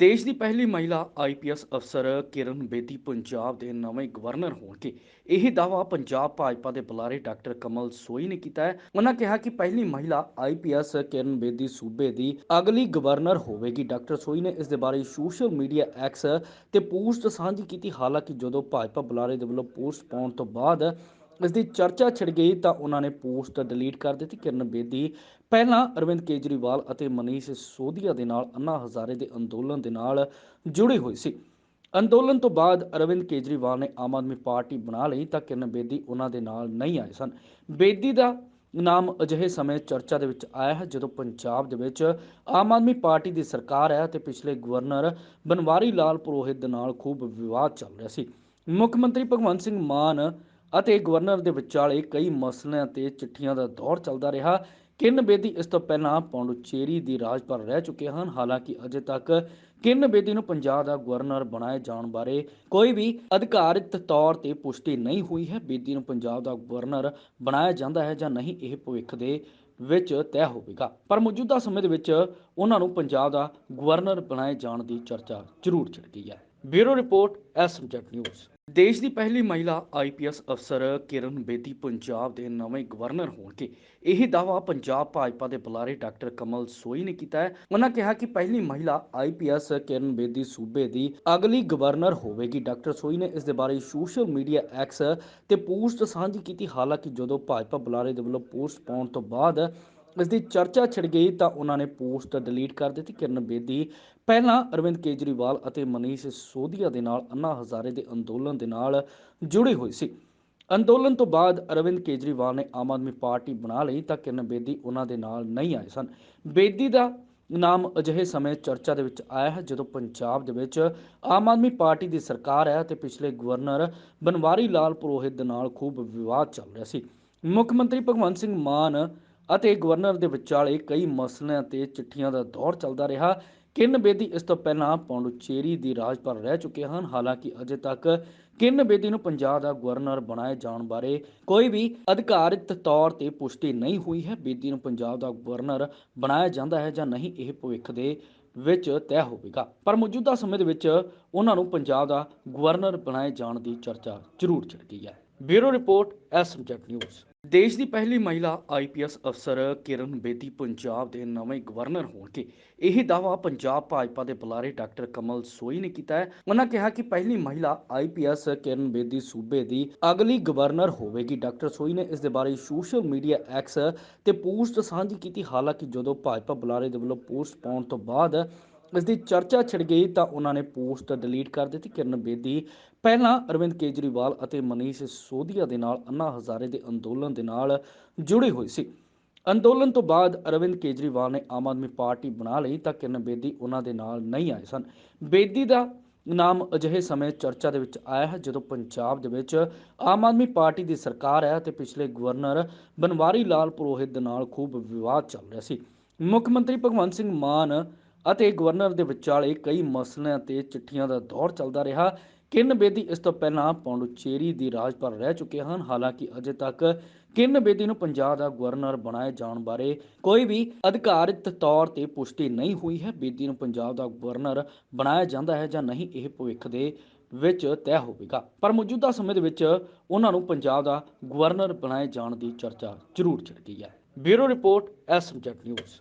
ਦੇਸ਼ ਦੀ ਪਹਿਲੀ ਮਹਿਲਾ ਆਈਪੀਐਸ ਅਫਸਰ ਕਿਰਨ ਬੇਦੀ ਪੰਜਾਬ ਦੇ ਨਵੇਂ ਗਵਰਨਰ ਹੋਣਗੇ। ਇਹ ਦਾਅਵਾ ਪੰਜਾਬ ਭਾਜਪਾ ਦੇ ਬੁਲਾਰੇ ਡਾਕਟਰ ਕਮਲ ਸੋਈ ਨੇ ਕੀਤਾ ਹੈ। ਉਹਨਾਂ ਕਿਹਾ ਕਿ ਪਹਿਲੀ ਮਹਿਲਾ ਆਈਪੀਐਸ ਕਿਰਨ ਬੇਦੀ ਸੂਬੇ ਦੀ ਅਗਲੀ ਗਵਰਨਰ ਹੋਵੇਗੀ। ਡਾਕਟਰ ਸੋਈ ਨੇ ਇਸ ਦੇ ਬਾਰੇ ਸੋਸ਼ਲ ਮੀਡੀਆ ਐਕਸ ਤੇ ਪੋਸਟ ਸਾਂਝੀ ਕੀਤੀ। ਹਾਲਾਂਕਿ ਜਦੋਂ ਭਾਜਪਾ ਬੁਲਾਰੇ ਦੇ ਵੱਲੋਂ ਪੋਸਟ ਪਾਉਣ ਤੋਂ ਬਾਅਦ ਇਸ ਦੀ ਚਰਚਾ ਛਿੜ ਗਈ ਤਾਂ ਉਹਨਾਂ ਨੇ ਪੋਸਟ ਡਿਲੀਟ ਕਰ ਦਿੱਤੀ। ਕਿਰਨ ਬੇਦੀ, ਪਹਿਲਾਂ ਅਰਵਿੰਦ ਕੇਜਰੀਵਾਲ ਅਤੇ ਮਨੀਸ਼ ਸੋਧੀਆ ਦੇ ਨਾਲ ਅੰਨਾ ਹਜ਼ਾਰੇ ਦੇ ਅੰਦੋਲਨ ਦੇ ਨਾਲ ਜੁੜੀ ਹੋਈ ਸੀ। ਅੰਦੋਲਨ ਤੋਂ ਬਾਅਦ ਅਰਵਿੰਦ ਕੇਜਰੀਵਾਲ ਨੇ ਆਮ ਆਦਮੀ ਪਾਰਟੀ ਬਣਾ ਲਈ ਤਾਂ ਕਿਰਨ ਬੇਦੀ ਉਹਨਾਂ ਦੇ ਨਾਲ ਨਹੀਂ ਆਏ ਸਨ। ਬੇਦੀ ਦਾ ਨਾਮ ਅਜਿਹੇ ਸਮੇਂ ਚਰਚਾ ਦੇ ਵਿੱਚ ਆਇਆ ਹੈ ਜਦੋਂ ਪੰਜਾਬ ਦੇ ਵਿੱਚ ਆਮ ਆਦਮੀ ਪਾਰਟੀ ਦੀ ਸਰਕਾਰ ਹੈ ਤੇ ਪਿਛਲੇ ਗਵਰਨਰ ਬਨਵਾਰੀ ਲਾਲ ਪੁਰੋਹਿਤ ਦੇ ਨਾਲ ਖੂਬ ਵਿਵਾਦ ਚੱਲ ਰਿਹਾ ਸੀ। ਮੁੱਖ ਮੰਤਰੀ ਭਗਵੰਤ ਸਿੰਘ ਮਾਨ ਅਤੇ ਗਵਰਨਰ ਦੇ ਵਿਚਾਲੇ ਕਈ ਮਸਲਿਆਂ ਤੇ ਚਿੱਠੀਆਂ ਦਾ ਦੌਰ ਚੱਲਦਾ ਰਿਹਾ। ਕਿਰਨ ਬੇਦੀ ਇਸ ਤੋਂ ਪਹਿਲਾਂ ਪੌਂਡੂਚੇਰੀ ਦੀ ਰਾਜਪਾਲ ਰਹਿ ਚੁੱਕੇ ਹਨ। ਹਾਲਾਂਕਿ ਅਜੇ ਤੱਕ ਕਿਰਨ ਬੇਦੀ ਨੂੰ ਪੰਜਾਬ ਦਾ ਗਵਰਨਰ ਬਣਾਏ ਜਾਣ ਬਾਰੇ ਕੋਈ ਵੀ ਅਧਿਕਾਰਿਤ ਤੌਰ ਤੇ ਪੁਸ਼ਟੀ ਨਹੀਂ ਹੋਈ ਹੈ। ਬੇਦੀ ਨੂੰ ਪੰਜਾਬ ਦਾ ਗਵਰਨਰ ਬਣਾਇਆ ਜਾਂਦਾ ਹੈ ਜਾਂ ਨਹੀਂ, ਇਹ ਭਵਿੱਖ ਦੇ ਵਿੱਚ ਤੈਅ ਹੋਵੇਗਾ। ਪਰ ਮੌਜੂਦਾ ਸਮੇਂ ਦੇ ਵਿੱਚ ਉਹਨਾਂ ਨੂੰ ਪੰਜਾਬ ਦਾ ਗਵਰਨਰ ਬਣਾਏ ਜਾਣ ਦੀ ਚਰਚਾ ਜ਼ਰੂਰ ਛਿੜ ਗਈ ਹੈ। ਬਿਊਰੋ ਰਿਪੋਰਟ ਐਸਐਮਜੈਟ ਨਿਊਜ਼। ਦੇਸ਼ ਦੀ ਪਹਿਲੀ ਮਹਿਲਾ ਆਈਪੀਐਸ ਅਫਸਰ ਕਿਰਨ ਬੇਦੀ ਪੰਜਾਬ ਦੇ ਨਵੇਂ ਗਵਰਨਰ ਹੋਣਗੇ। ਇਹ ਦਾਅਵਾ ਪੰਜਾਬ ਭਾਜਪਾ ਦੇ ਬੁਲਾਰੇ ਡਾਕਟਰ ਕਮਲ ਸੋਈ ਨੇ ਕੀਤਾ ਹੈ। ਉਹਨਾਂ ਕਿਹਾ ਕਿ ਪਹਿਲੀ ਮਹਿਲਾ ਆਈਪੀਐਸ ਕਿਰਨ ਬੇਦੀ ਸੂਬੇ ਦੀ ਅਗਲੀ ਗਵਰਨਰ ਹੋਵੇਗੀ। ਡਾਕਟਰ ਸੋਈ ਨੇ ਇਸ ਦੇ ਬਾਰੇ ਸੋਸ਼ਲ ਮੀਡੀਆ ਐਕਸ ਤੇ ਪੋਸਟ ਸਾਂਝੀ ਕੀਤੀ। ਹਾਲਾਂਕਿ ਜਦੋਂ ਭਾਜਪਾ ਬੁਲਾਰੇ ਦੇ ਵੱਲੋਂ ਪੋਸਟ ਪਾਉਣ ਤੋਂ ਬਾਅਦ ਇਸ ਦੀ ਚਰਚਾ ਛਿੜ ਗਈ ਤਾਂ ਉਹਨਾਂ ਨੇ ਪੋਸਟ ਡਿਲੀਟ ਕਰ ਦਿੱਤੀ। ਕਿਰਨ ਬੇਦੀ, ਪਹਿਲਾਂ ਅਰਵਿੰਦ ਕੇਜਰੀਵਾਲ ਅਤੇ ਮਨੀਸ਼ ਸੋਧੀਆ ਦੇ ਨਾਲ ਅੰਨਾ ਹਜ਼ਾਰੇ ਦੇ ਅੰਦੋਲਨ ਦੇ ਨਾਲ ਜੁੜੇ ਹੋਈ ਸੀ। ਅੰਦੋਲਨ ਤੋਂ ਬਾਅਦ ਅਰਵਿੰਦ ਕੇਜਰੀਵਾਲ ਨੇ ਆਮ ਆਦਮੀ ਪਾਰਟੀ ਬਣਾ ਲਈ ਤਾਂ ਕਿਰਨ ਬੇਦੀ ਉਹਨਾਂ ਦੇ ਨਾਲ ਨਹੀਂ ਆਏ ਸਨ। ਬੇਦੀ ਦਾ ਨਾਮ ਅਜਿਹੇ ਸਮੇਂ ਚਰਚਾ ਦੇ ਵਿੱਚ ਆਇਆ ਹੈ ਜਦੋਂ ਪੰਜਾਬ ਦੇ ਵਿੱਚ ਆਮ ਆਦਮੀ ਪਾਰਟੀ ਦੀ ਸਰਕਾਰ ਹੈ ਤੇ ਪਿਛਲੇ ਗਵਰਨਰ ਬਨਵਾਰੀ ਲਾਲ ਪੁਰੋਹਿਤ ਦੇ ਨਾਲ ਖੂਬ ਵਿਵਾਦ ਚੱਲ ਰਿਹਾ ਸੀ। ਮੁੱਖ ਮੰਤਰੀ ਭਗਵੰਤ ਸਿੰਘ ਮਾਨ ਅਤੇ ਗਵਰਨਰ ਦੇ ਵਿਚਾਲੇ ਕਈ ਮਸਲਿਆਂ ਤੇ ਚਿੱਠੀਆਂ ਦਾ ਦੌਰ ਚੱਲਦਾ ਰਿਹਾ। ਕਿਰਨ ਬੇਦੀ ਇਸ ਤੋਂ ਪਹਿਲਾਂ ਪੌਂਡੂਚੇਰੀ ਦੀ ਰਾਜਪਾਲ ਰਹਿ ਚੁੱਕੇ ਹਨ। ਹਾਲਾਂਕਿ ਅਜੇ ਤੱਕ ਕਿਰਨ ਬੇਦੀ ਨੂੰ ਪੰਜਾਬ ਦਾ ਗਵਰਨਰ ਬਣਾਏ ਜਾਣ ਬਾਰੇ ਕੋਈ ਵੀ ਅਧਿਕਾਰਿਤ ਤੌਰ ਤੇ ਪੁਸ਼ਟੀ ਨਹੀਂ ਹੋਈ ਹੈ। ਬੇਦੀ ਨੂੰ ਪੰਜਾਬ ਦਾ ਗਵਰਨਰ ਬਣਾਇਆ ਜਾਂਦਾ ਹੈ ਜਾਂ ਨਹੀਂ, ਇਹ ਭਵਿੱਖ ਦੇ ਵਿੱਚ ਤੈਅ ਹੋਵੇਗਾ। ਪਰ ਮੌਜੂਦਾ ਸਮੇਂ ਦੇ ਵਿੱਚ ਉਹਨਾਂ ਨੂੰ ਪੰਜਾਬ ਦਾ ਗਵਰਨਰ ਬਣਾਏ ਜਾਣ ਦੀ ਚਰਚਾ ਜ਼ਰੂਰ ਛਿੜ ਗਈ ਹੈ। ਬਿਊਰੋ ਰਿਪੋਰਟ ਐਸਐਮਜੈਟ ਨਿਊਜ਼। ਦੇਸ਼ ਦੀ ਪਹਿਲੀ ਮਹਿਲਾ ਆਈਪੀਐਸ ਅਫਸਰ ਕਿਰਨ ਬੇਦੀ ਪੰਜਾਬ ਦੇ ਨਵੇਂ ਗਵਰਨਰ ਹੋਣਗੇ। ਇਹ ਦਾਅਵਾ ਪੰਜਾਬ ਭਾਜਪਾ ਦੇ ਬੁਲਾਰੇ ਡਾਕਟਰ ਕਮਲ ਸੋਈ ਨੇ ਕੀਤਾ ਹੈ। ਉਹਨਾਂ ਕਿਹਾ ਕਿ ਪਹਿਲੀ ਮਹਿਲਾ ਆਈਪੀਐਸ ਕਿਰਨ ਬੇਦੀ ਸੂਬੇ ਦੀ ਅਗਲੀ ਗਵਰਨਰ ਹੋਵੇਗੀ। ਡਾਕਟਰ ਸੋਈ ਨੇ ਇਸ ਦੇ ਬਾਰੇ ਸੋਸ਼ਲ ਮੀਡੀਆ ਐਕਸ ਤੇ ਪੋਸਟ ਸਾਂਝੀ ਕੀਤੀ। ਹਾਲਾਂਕਿ ਜਦੋਂ ਭਾਜਪਾ ਬੁਲਾਰੇ ਦੇ ਵੱਲੋਂ ਪੋਸਟ ਪਾਉਣ ਤੋਂ ਬਾਅਦ ਇਸ ਦੀ ਚਰਚਾ ਛਿੜ ਗਈ ਤਾਂ ਉਹਨਾਂ ਨੇ ਪੋਸਟ ਡਿਲੀਟ ਕਰ ਦਿੱਤੀ। ਕਿਰਨ ਬੇਦੀ, ਪਹਿਲਾਂ ਅਰਵਿੰਦ ਕੇਜਰੀਵਾਲ ਅਤੇ ਮਨੀਸ਼ ਸੋਧੀਆ ਦੇ ਨਾਲ ਅੰਨਾ ਹਜ਼ਾਰੇ ਦੇ ਅੰਦੋਲਨ ਦੇ ਨਾਲ ਜੁੜੀ ਹੋਈ ਸੀ। ਅੰਦੋਲਨ ਤੋਂ ਬਾਅਦ ਅਰਵਿੰਦ ਕੇਜਰੀਵਾਲ ਨੇ ਆਮ ਆਦਮੀ ਪਾਰਟੀ ਬਣਾ ਲਈ ਤਾਂ ਕਿਰਨ ਬੇਦੀ ਉਹਨਾਂ ਦੇ ਨਾਲ ਨਹੀਂ ਆਏ ਸਨ। ਬੇਦੀ ਦਾ ਨਾਮ ਅਜਿਹੇ ਸਮੇਂ ਚਰਚਾ ਦੇ ਵਿੱਚ ਆਇਆ ਹੈ ਜਦੋਂ ਪੰਜਾਬ ਦੇ ਵਿੱਚ ਆਮ ਆਦਮੀ ਪਾਰਟੀ ਦੀ ਸਰਕਾਰ ਹੈ ਤੇ ਪਿਛਲੇ ਗਵਰਨਰ ਬਨਵਾਰੀ ਲਾਲ ਪੁਰੋਹਿਤ ਦੇ ਨਾਲ ਖੂਬ ਵਿਵਾਦ ਚੱਲ ਰਿਹਾ ਸੀ। ਮੁੱਖ ਮੰਤਰੀ ਭਗਵੰਤ ਸਿੰਘ ਮਾਨ ਅਤੇ ਗਵਰਨਰ ਦੇ ਵਿਚਾਲੇ ਕਈ ਮਸਲਿਆਂ ਤੇ ਚਿੱਠੀਆਂ ਦਾ ਦੌਰ ਚੱਲਦਾ ਰਿਹਾ। ਕਿਰਨ ਬੇਦੀ ਇਸ ਤੋਂ ਪਹਿਲਾਂ ਪੌਂਡੂਚੇਰੀ ਦੀ ਰਾਜਪਾਲ ਰਹਿ ਚੁੱਕੇ ਹਨ। ਹਾਲਾਂਕਿ ਅਜੇ ਤੱਕ ਕਿਰਨ ਬੇਦੀ ਨੂੰ ਪੰਜਾਬ ਦਾ ਗਵਰਨਰ ਬਣਾਏ ਜਾਣ ਬਾਰੇ ਕੋਈ ਵੀ ਅਧਿਕਾਰਿਤ ਤੌਰ ਤੇ ਪੁਸ਼ਟੀ ਨਹੀਂ ਹੋਈ ਹੈ। ਬੇਦੀ ਨੂੰ ਪੰਜਾਬ ਦਾ ਗਵਰਨਰ ਬਣਾਇਆ ਜਾਂਦਾ ਹੈ ਜਾਂ ਨਹੀਂ, ਇਹ ਭਵਿੱਖ ਦੇ ਵਿੱਚ ਤੈਅ ਹੋਵੇਗਾ। ਪਰ ਮੌਜੂਦਾ ਸਮੇਂ ਦੇ ਵਿੱਚ ਉਹਨਾਂ ਨੂੰ ਪੰਜਾਬ ਦਾ ਗਵਰਨਰ ਬਣਾਏ ਜਾਣ ਦੀ ਚਰਚਾ ਜ਼ਰੂਰ ਚੱਲ ਗਈ ਹੈ। ਬਿਊਰੋ ਰਿਪੋਰਟ ਐਸਐਮਜੈਟ ਨਿਊਜ਼।